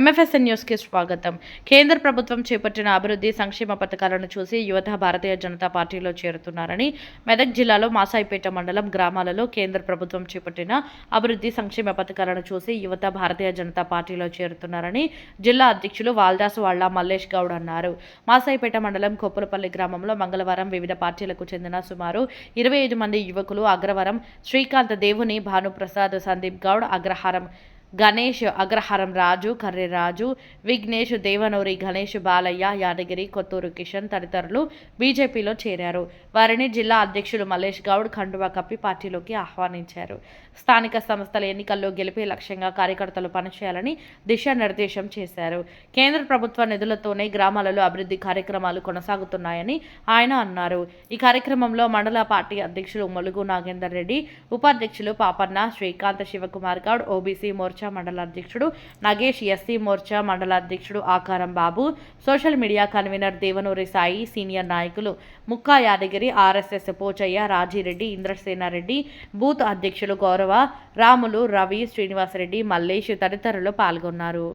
ఎంఎఫ్ఎస్ఎన్ న్యూస్కి స్వాగతం. కేంద్ర ప్రభుత్వం చేపట్టిన అభివృద్ధి సంక్షేమ పథకాలను చూసి యువత భారతీయ జనతా పార్టీలో చేరుతున్నారని మెదక్ జిల్లాలో మాసాయిపేట మండలం గ్రామాలలో కేంద్ర ప్రభుత్వం చేపట్టిన అభివృద్ధి సంక్షేమ పథకాలను చూసి యువత భారతీయ జనతా పార్టీలో చేరుతున్నారని జిల్లా అధ్యక్షులు వాల్దాసు వాళ్ళ మల్లేష్ గౌడ్ అన్నారు. మాసాయిపేట మండలం కొప్పులపల్లి గ్రామంలో మంగళవారం వివిధ పార్టీలకు చెందిన సుమారు ఇరవై ఐదు మంది యువకులు అగ్రవరం శ్రీకాంత్ దేవుని భానుప్రసాద్ సందీప్ గౌడ్ అగ్రహారం గణేష్ అగ్రహారం రాజు కర్రెరాజు విఘ్నేష్ దేవనూరి గణేష్ బాలయ్య యాదగిరి కొత్తూరు కిషన్ తదితరులు బీజేపీలో చేరారు. వారిని జిల్లా అధ్యక్షులు మల్లేష్ గౌడ్ ఖండువా కప్పి పార్టీలోకి ఆహ్వానించారు. స్థానిక సంస్థల ఎన్నికల్లో గెలిపే లక్ష్యంగా కార్యకర్తలు పనిచేయాలని దిశానిర్దేశం చేశారు. కేంద్ర ప్రభుత్వ నిధులతోనే గ్రామాలలో అభివృద్ధి కార్యక్రమాలు కొనసాగుతున్నాయని ఆయన అన్నారు. ఈ కార్యక్రమంలో మండల పార్టీ అధ్యక్షులు ములుగు నాగేందర్ రెడ్డి ఉపాధ్యక్షులు పాపన్న శ్రీకాంత్ శివకుమార్ గౌడ్ ఓబీసీ మోర్చా మండల అధ్యక్షుడు నగేష్ ఎస్సీ మోర్చా మండల అధ్యక్షుడు Akaram Babu social media convener Devanuri Sai senior నాయకులు ముక్కా యాదగిరి ఆర్ఎస్ఎస్ పోచయ్య రాజిరెడ్డి ఇంద్రసేనారెడ్డి బూత్ అధ్యక్షులు గౌరవ రాములు రవి శ్రీనివాసరెడ్డి మల్లేష్ తదితరులు పాల్గొన్నారు.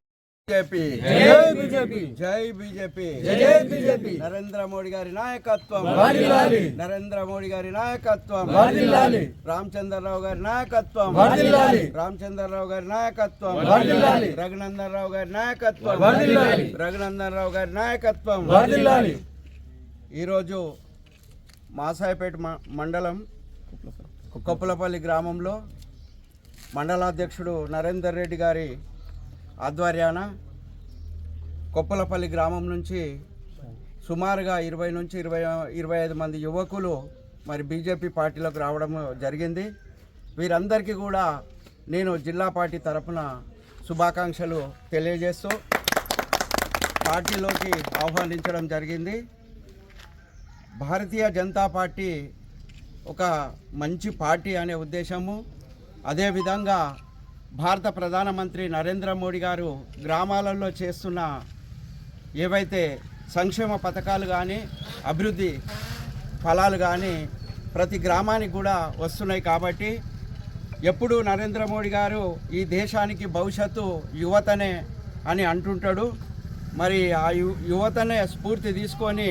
బీజేపీ జై బీజేపీ జై బీజేపీ జై జై బీజేపీ నరేంద్ర మోడీ గారి నాయకత్వం. నరేంద్ర మోడీ గారి నాయకత్వం. రామచంద్రరావు గారి నాయకత్వం. రామచంద్రరావు గారి నాయకత్వం. రఘునందన్ రావు గారి నాయకత్వం. రఘునందన్ రావు గారి నాయకత్వం. ఈరోజు మాసాయిపేట మండలం కొప్పులపల్లి గ్రామంలో మండలాధ్యక్షుడు నరేందర్ రెడ్డి గారి ఆధ్వర్యాన కొప్పలపల్లి గ్రామం నుంచి సుమారుగా ఇరవై నుంచి ఇరవై ఇరవై ఐదు మంది యువకులు మరి బీజేపీ పార్టీలోకి రావడం జరిగింది. వీరందరికీ కూడా నేను జిల్లా పార్టీ తరపున శుభాకాంక్షలు తెలియజేస్తూ పార్టీలోకి ఆహ్వానించడం జరిగింది. భారతీయ జనతా పార్టీ ఒక మంచి పార్టీ అనే ఉద్దేశము. అదేవిధంగా భారత ప్రధానమంత్రి నరేంద్ర మోడీ గారు గ్రామాలలో చేస్తున్న ఏవైతే సంక్షేమ పథకాలు కానీ అభివృద్ధి ఫలాలు కానీ ప్రతి గ్రామానికి కూడా వస్తున్నాయి కాబట్టి ఎప్పుడు నరేంద్ర మోడీ గారు ఈ దేశానికి భవిష్యత్తు యువతనే అని అంటుంటాడు. మరి ఆ యువతనే స్ఫూర్తి తీసుకొని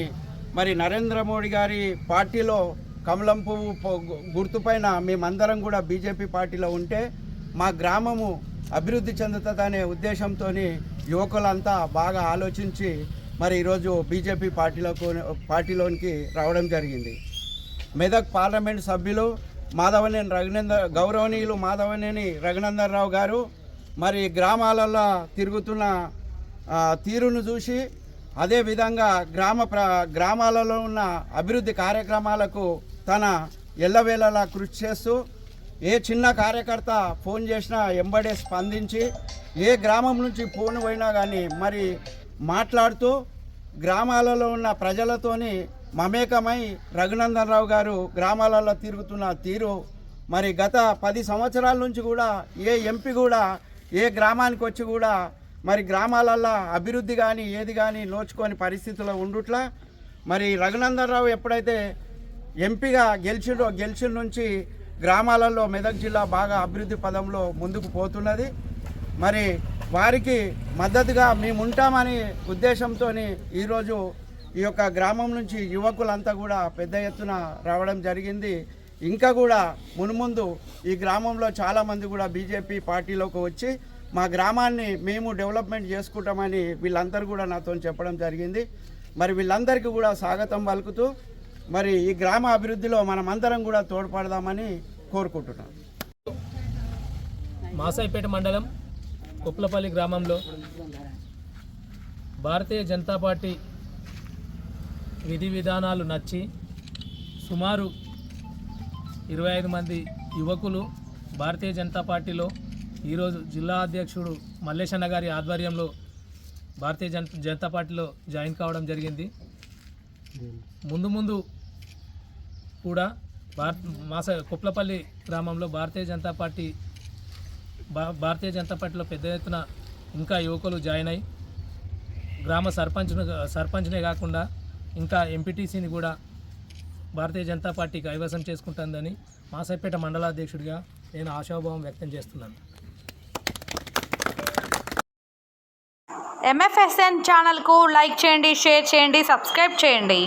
మరి నరేంద్ర మోడీ గారి పార్టీలో కమలం పువ్వు గుర్తుపైన మేమందరం కూడా బీజేపీ పార్టీలో ఉంటే మా గ్రామము అభివృద్ధి చెందుతుందనే ఉద్దేశంతో యువకులంతా బాగా ఆలోచించి మరి ఈరోజు బీజేపీ పార్టీలో పార్టీలోనికి రావడం జరిగింది. మెదక్ పార్లమెంట్ సభ్యులు మాధవనేని రఘునందర్ గౌరవనీయులు మాధవనేని రఘునందన్ రావు గారు మరి గ్రామాలలో తిరుగుతున్న తీరును చూసి అదేవిధంగా గ్రామ ప్ర గ్రామాలలో ఉన్న అభివృద్ధి కార్యక్రమాలకు తన ఎల్లవేళలా కృషి చేస్తూ ఏ చిన్న కార్యకర్త ఫోన్ చేసినా ఎంబడే స్పందించి ఏ గ్రామం నుంచి ఫోన్ పోయినా కానీ మరి మాట్లాడుతూ గ్రామాలలో ఉన్న ప్రజలతోని మమేకమై రఘునందన్ రావు గారు గ్రామాలలో తిరుగుతున్న తీరు మరి గత పది సంవత్సరాల నుంచి కూడా ఏ ఎంపీ కూడా ఏ గ్రామానికి వచ్చి కూడా మరి గ్రామాలల్లో అభివృద్ధి కానీ ఏది కానీ నోచుకొని పరిస్థితుల్లో ఉండుట్లా మరి రఘునందన్ రావు ఎప్పుడైతే ఎంపీగా గెలిచిండో గెలిచిన నుంచి గ్రామాలలో మెదక్ జిల్లా బాగా అభివృద్ధి పదంలో ముందుకు పోతున్నది. మరి వారికి మద్దతుగా మేముంటామని ఉద్దేశంతో ఈరోజు ఈ యొక్క గ్రామం నుంచి యువకులంతా కూడా పెద్ద ఎత్తున రావడం జరిగింది. ఇంకా కూడా మునుముందు ఈ గ్రామంలో చాలామంది కూడా బీజేపీ పార్టీలోకి వచ్చి మా గ్రామాన్ని మేము డెవలప్మెంట్ చేసుకుంటామని వీళ్ళందరూ కూడా నాతో చెప్పడం జరిగింది. మరి వీళ్ళందరికీ కూడా స్వాగతం పలుకుతూ మరి ఈ గ్రామ అభివృద్ధిలో మనమందరం కూడా తోడ్పడదామని కోరుకుంటున్నాం. మాసాయిపేట మండలం కుప్లపల్లి గ్రామంలో భారతీయ జనతా పార్టీ విధి విధానాలు నచ్చి సుమారు ఇరవై ఐదు మంది యువకులు భారతీయ జనతా పార్టీలో ఈరోజు జిల్లా అధ్యక్షుడు మల్లేశన్న గారి ఆధ్వర్యంలో భారతీయ జన జనతా పార్టీలో జాయిన్ కావడం జరిగింది. ముందు ముందు కూడా భారత్ మాస కుప్లపల్లి గ్రామంలో భారతీయ జనతా పార్టీ భా భారతీయ జనతా పార్టీలో పెద్ద ఎత్తున ఇంకా యువకులు జాయిన్ అయ్యి గ్రామ సర్పంచ్ను సర్పంచ్నే కాకుండా ఇంకా ఎంపీటీసీని కూడా భారతీయ జనతా పార్టీ కైవసం చేసుకుంటుందని మాసైపేట మండలాధ్యక్షుడిగా నేను ఆశాభావం వ్యక్తం చేస్తున్నాను. ఎంఎఫ్ఎస్ఎన్ ఛానల్కు లైక్ చేయండి షేర్ చేయండి సబ్స్క్రైబ్ చేయండి.